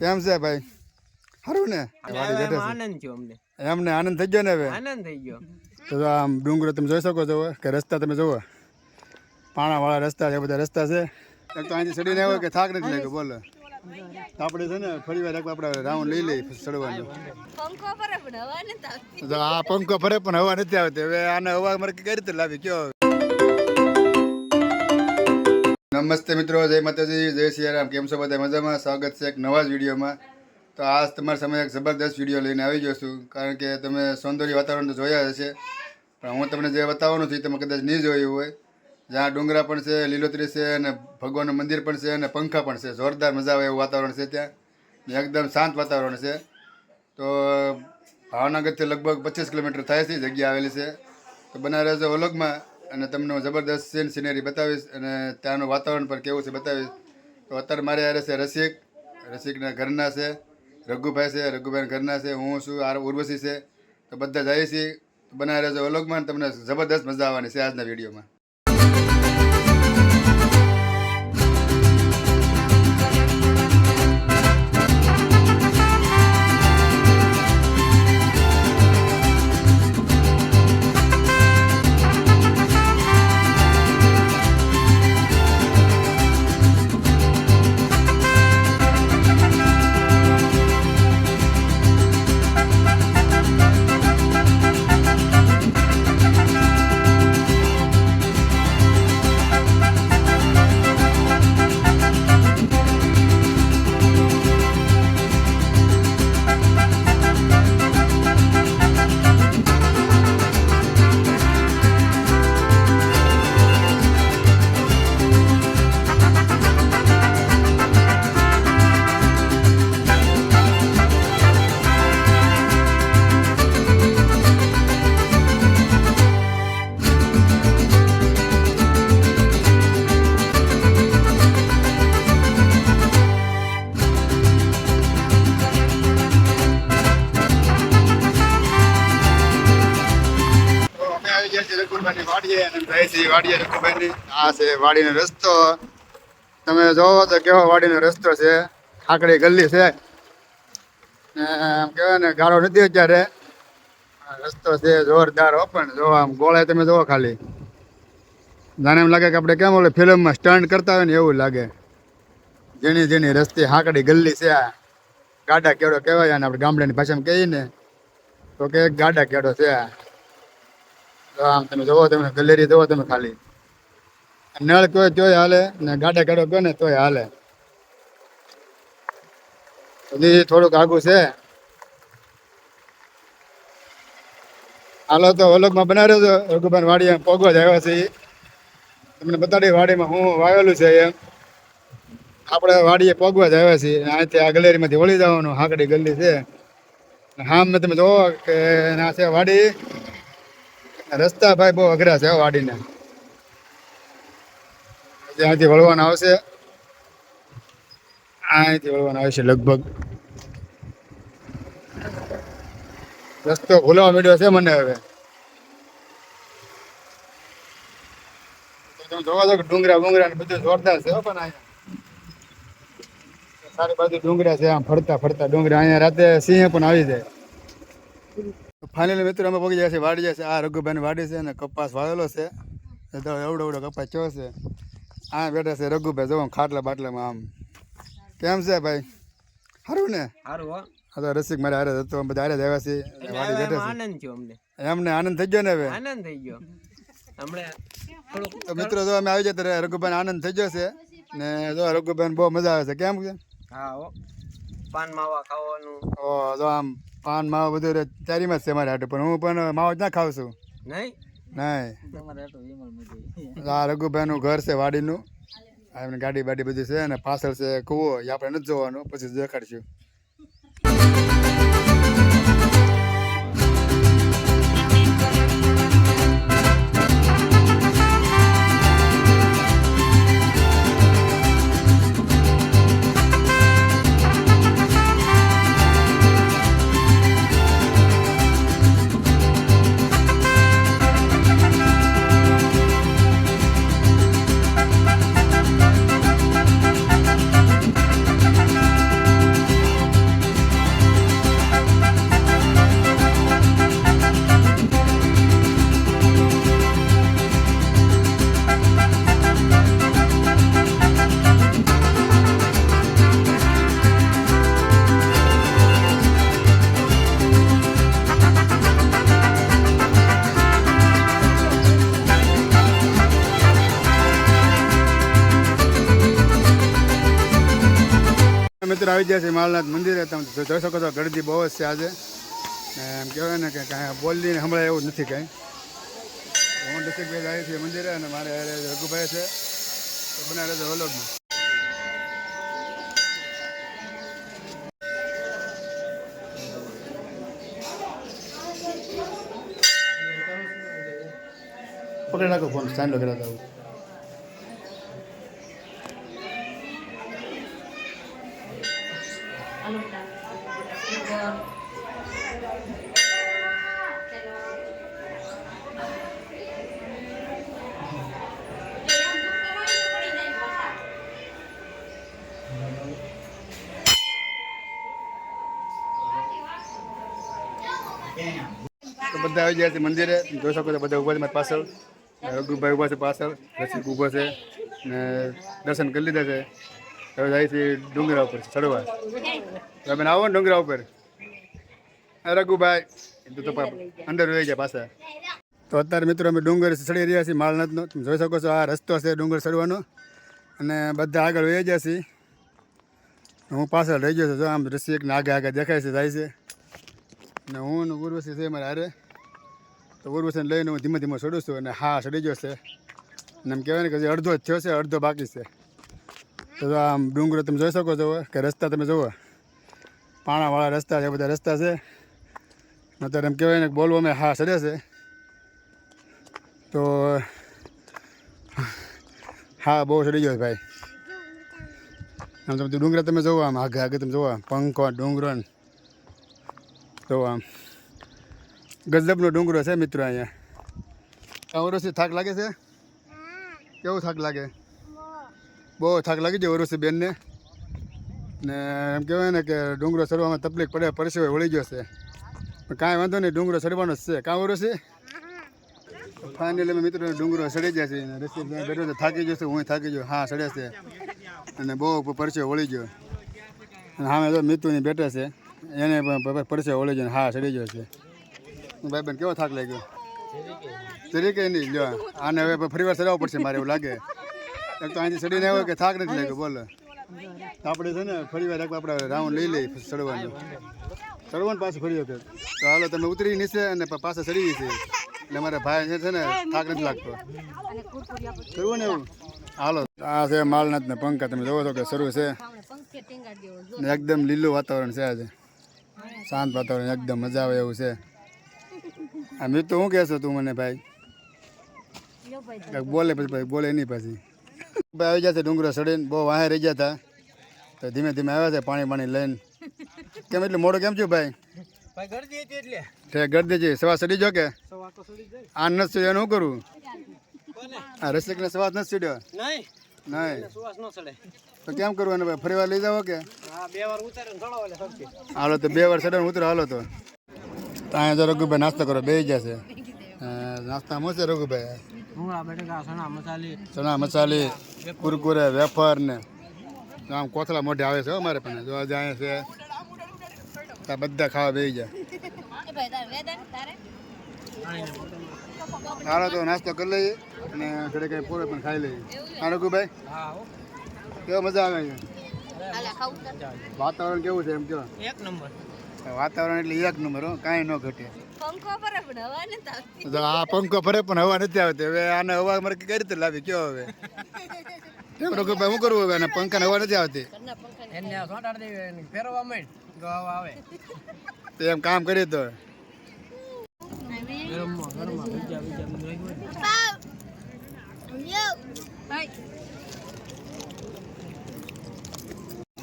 કેમ છે ભાઈ? સારું ને? આનંદ થયો અમને. એમને આનંદ થઈ ગયો ને હવે? આનંદ થઈ ગયો. તો આમ ડુંગરો તમે જોઈ શકો છો કે રસ્તા તમે જુઓ. પાણાવાળા રસ્તા છે બધા રસ્તા છે. એક તો અહીંથી ચડીને આવ્યો કે થાક નથી લાગ્યો બોલો. તો આપણે છે ને ફરી વાર આપણે રાઉન્ડ લઈ લઈએ પછી ચડવાનું. પંખો પર પણ હવા નથી આવતી. આ પંખો ફરે પણ હવા નથી આવતી. હવે આને હવા મારે કઈ રીતે લાવી? કયો? નમસ્તે મિત્રો, જય માતાજી, જય સિયારામ. કેમ છો બધા? મજામાં? સ્વાગત છે એક નવા જ વિડીયોમાં. તો આજ તમારા સમયે એક જબરદસ્ત વીડિયો લઈને આવી ગયો છું. કારણ કે તમે સૌંદર્ય વાતાવરણ તો જોયા હશે. પણ હું તમને જે બતાવવાનું છું તમે કદાચ નહીં જોયું હોય. જ્યાં ડુંગરા પણ છે, લીલોતરી છે અને ભગવાનનું મંદિર પણ છે અને પંખા પણ છે. જોરદાર મજા આવે એવું વાતાવરણ છે ત્યાં. એકદમ શાંત વાતાવરણ છે. તો ભાવનગરથી લગભગ પચીસ કિલોમીટર થાય છે જગ્યા આવેલી છે. તો બનારસ ઓલગમાં અને તમને હું જબરદસ્ત સીન સિનેરી બતાવીશ અને ત્યાંનું વાતાવરણ પણ કેવું છે બતાવીશ. તો અત્યારે મારે યારે છે રસિક. રસિકના ઘરના છે. રઘુભાઈ છે, રઘુભાઈના ઘરના છે. હું છું આર ઉર્વશી છે. તો બધા જઈએ છીએ બનાવી રહેજો અલોકમાં તમને જબરદસ્ત મજા આવવાની છે આજના વિડીયોમાં. જાય છીએ વાડીએ છે વાડીનો રસ્તો. તમે જોવો તો કેવો વાડીનો રસ્તો છે. ખાકડી ગલ્લી છે. ને આમ કહેવાય ને ગાળો નથી અત્યારે. રસ્તો છે જોરદાર ઓપન જો આમ ગોળાય તમે જોવો ખાલી. જાણે એમ લાગે કે આપણે કેમ ઓલે ફિલ્મમાં સ્ટન્ટ કરતા હોય ને એવું લાગે. ઝીણી ઝીણી રસ્તે હાકડી ગલ્લી છે આ. ગાડા કેડો કહેવાય અને આપણે ગામડાની ભાષામાં કહીએ ને તો કે ગાડા કેડો છે આ. આમ તમે જોવો તમે ગલેરી જોવો તમે ખાલી નળ કોઈ તોય હાલે ને ગાડા ગાડો કહો ને તોય હાલે હજી થોડુંક આગું છે હાલો તો ઓલોકમાં બનાવ્યો છો રઘુભાઈ વાડી પોગવા જ આવ્યા છે તમને બતાડી વાડીમાં હું વાવેલું છે એમ આપણે વાડીએ પોગવા જ આવ્યા છીએ અહીંથી આ ગલેરીમાંથી વળી જવાનું હાકડી ગલ્લી છે હા મેં તમે જોવો કે ના છે વાડી રસ્તા ભાઈ બહુ અઘરા છે વાડીને. ત્યાંથી વળવાના આવશે. અહીંથી વળવાના આવશે લગભગ. રસ્તો ભૂલવા મળ્યો છે મને હવે. તમે જોવા છો ડુંગરા બુંગરા ને બધું જોરદાર છે પણ અહીંયા. સારી બાજુ ડુંગરા છે, આમ ફરતા ફરતા ડુંગરા અહીંયા રાતે સિંહ પણ આવી જાય. ફાઇનલી મિત્રો અમે પગી જાય છે વાડી જાય છે. આ રઘુભાઈની વાડી છે અને કપાસ વાળેલો છે. તો એવડો એવડો કપાસ ચો છે. આ બેઠા છે રઘુભાઈ જો ખાટલા બાટલામાં આમ. કેમ છે ભાઈ? સારું ને? સારું હો. તો રસિક મારે હારે હતો બધા હારે જ આવ્યા છે વાડી બેઠા છે. એમને આનંદ થઈ ગયો ને હવે? આનંદ થઈ ગયો. તો મિત્રો જો અમે આવી જાય ત્યારે રઘુભાઈ આનંદ થઈ ગયો છે ને જો રઘુભાઈ બહુ મજા આવે છે. કેમ છે? હા હો. પાન માવા ખાવાનું. ઓ જો આમ પાન માવો બધું રે- ચારીમાં જ છે મારે હાટું પણ હું પણ માવો જ ના ખાઉં છું. નહીં? નહીં. આ રઘુભાઈનું ઘર છે વાડીનું. આ એમની ગાડી બાડી બધી છે અને પાછળ છે કૂવો એ આપણે નથી જોવાનું પછી દેખાડશું. મિત્રો આવી ગયા છે, માલનાથ મંદિરે. તમે જોઈ શકો છો, ગરદી બહુ જ છે આજે. એમ કહેવાય ને કે કાંઈ બોલીને હમણાં એવું નથી કાંઈ. હું ડિસ્ટ્રિક્ટ આવી છે મંદિરે અને મારે રઘુભાઈ છે. તો બનાવે છે વલોગમાં પકડી નાખો ફોન સ્ટેન્ડ વગેરે આવું બધા આવી ગયા છે મંદિરે. જોઈ શકો છો બધા ઊભા છે મારી પાછળ. રઘુભાઈ ઊભા છે પાછળ. રસિક ઊભો છે. ને દર્શન કરી લીધા છે. હવે જાય છે ડુંગરા ઉપર ચડવા. તમે આવો ને ડુંગરા ઉપર. રઘુભાઈ. તો અંદર રહી જાય પાછા. તો અત્યારે મિત્રો અમે ડુંગર ચડી રહ્યા છીએ માલનાથનો. તમે જોઈ શકો છો આ રસ્તો છે ડુંગર ચડવાનો. અને બધા આગળ વહી ગયા છીએ. હું પાછળ રહી ગયો છું. જો આમ રસિક એક આગળ આગળ દેખાય છે, જાય છે. ને હું ને ઉર્વશી છે મારે હારે. તો ઉર્વશન લઈને હું ધીમે ધીમે ચડું છું અને હા ચડી ગયો છે. અને એમ કહેવાય ને કે અડધો જ થયો છે, અડધો બાકી છે. તો આમ ડુંગરો તમે જોઈ શકો છો, કે રસ્તા તમે જુઓ. પાણાવાળા રસ્તા છે, બધા રસ્તા છે. અત્યારે એમ કહેવાય ને બોલવો અમે હા સડે છે. તો, હા, બહુ સડી ગયો ભાઈ. આમ તમે ડુંગરા તમે જોવા, આમ આગળ આગળ તમે જોવા પંખો, ડુંગરો જોવા આમ ગજબનો ડુંગરો છે મિત્રો અહીંયા. આ ઓરોસી થાક લાગે છે? કેવું થાક લાગે? બહુ થાક લાગી જાય ઓરોસી બેનને. ને એમ કહેવાય ને કે ડુંગરો ચડવામાં તકલીફ પડે પરસેવો વળી ગયો છે. કાંઈ વાંધો નહીં, ડુંગરો ચડવાનો જ છે. કાં ઓરોસી ફાઇનલી અમે મિત્રો ડુંગરો ચડી જાય છે ત્યાં બેઠો તો થાકી જશે હું થાકી ગયો. હા ચડે છે. અને બહુ પરસેવો વળી ગયો. અને સામે જો મિત્રની બેઠા છે, એને પણ પરસે વળી ગયો હા, ચડી ગયો છે. ભાઈ બેન કેવો થાક લાગ્યો? તરી કે નહીં, લ્યો. આને હવે ફરી વાર ચડાવવું પડશે મારે એવું લાગે. એક તો અહીંથી ચડીને આવ્યો કે થાક નથી લાગ્યો, બોલો. આપણે છે ને ફરી વાર આપણે રાઉન્ડ લઈ લઈએ ચડવાનું. ચડવાનું પાછું ફરી વખત. તો હાલો, તમે ઉતરી નીચે અને પાછા ચડી છે એટલે મારા ભાઈ છે ને થાક નથી લાગતો. કરવું ને એવું? હાલો. આ છે માલનાથ ને પંખા. તમે જોવો છો કે શરૂ છે. એકદમ લીલું વાતાવરણ છે આજે. શાંત વાતાવરણ, એકદમ મજા આવે એવું છે. આ તો શું કહેશો તું મને ભાઈ? બોલે પછી ભાઈ બોલે નહીં પછી. ભાઈ આવી જશે ડુંગરો સડીને બહુ વાહે રહી ગયા હતા તો ધીમે ધીમે આવ્યા છે પાણી પાણી લઈને. કેમ એટલે મોડું કેમ છું ભાઈ? ભાઈ ગરદી હતી એટલે. ઠે ગરદી છે. સવા સડી જો કે? સવા તો સડી જાય આ નથી સડ્યો એનું શું કરું? આ સડ્યો? નહીં. નહીં. સુવાસ ન ચડે તો કેમ કરવાનું ભાઈ ફરી વાર લઈ જાઓ કે? ને હાલો તો બે વાર સડે ઉતરો હાલો તો. તો અહીંયા તો રઘુભાઈ નાસ્તો કરો બે જશે નાસ્તા છે રઘુભાઈ? ચણા મસાલી. કુરકુરે વેફર ને આમ કોથળા મોઢે આવે છે અમારે પણ. જો જાય છે. ત્યાં બધા ખાવા બેસી જાય એ ભાઈ તારે વેદન તારે? હાલો તો નાસ્તો કરી લઈએ અને ઘરે કંઈ પૂરે પણ ખાઈ લઈએ. હા રઘુભાઈ? કેવો મજા આવે છે વાતાવરણ કેવું છે એમ કેવા એક નંબર. વાતાવરણ એટલે એક નંબર હો કાંઈ ન ઘટે. પંખો પર પણ હવા નથી આવતી. તો આ પંખો ફરે પણ હવા નથી આવતી. હવે આને હવા મારે કઈ રીતે લાવી? કયો હવે? રઘુભાઈ શું કરવું હવે આને? પંખાને હવા નથી આવતી? એને સોટાડ દેવી ફેરવા માંડ હવા આવે. તો એમ કામ કરીએ તો.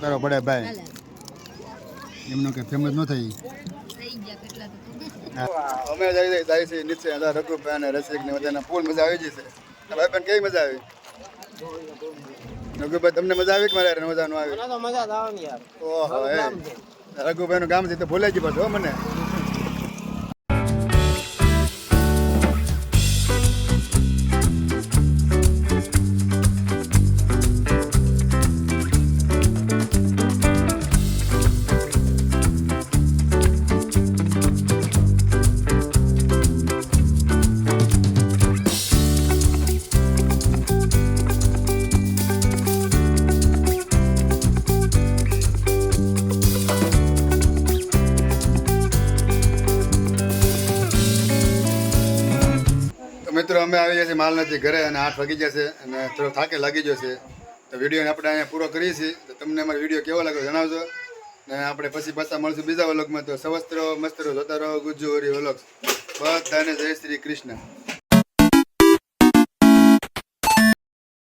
કરો પડે ભાઈ. એમનું કે ફેમસ ન થઈ થઈ ગયા કેટલા તો અમે જઈ જાય છે નીચે રઘુભાઈ અને રસિક ને બધાના ફૂલ મજા આવી જશે ભાઈ પણ કેવી મજા આવી? રઘુભાઈ તમને મજા આવી કે મારે મજા ન આવી મજા જ આવે ને યાર. ઓહો એ રઘુભાઈ નું ગામ છે તો ભૂલાઈ ગયું પાછું હો મને અમે આવી જશે માલ નથી ઘરે અને આઠ વાગી જશે અને થોડો થાકે લાગી જશે તો વિડીયોને આપણે અહીંયા પૂરો કરીએ છીએ. તો તમને અમારો વીડિયો કેવો લાગ્યો જણાવજો. ને આપણે પછી પાછા મળશું બીજા વલોગમાં. તો સવસ્ત્રો મસ્ત્રો જોતા રહો, ગુજ્જુ હરી વલોગ બધાને જય શ્રી કૃષ્ણ.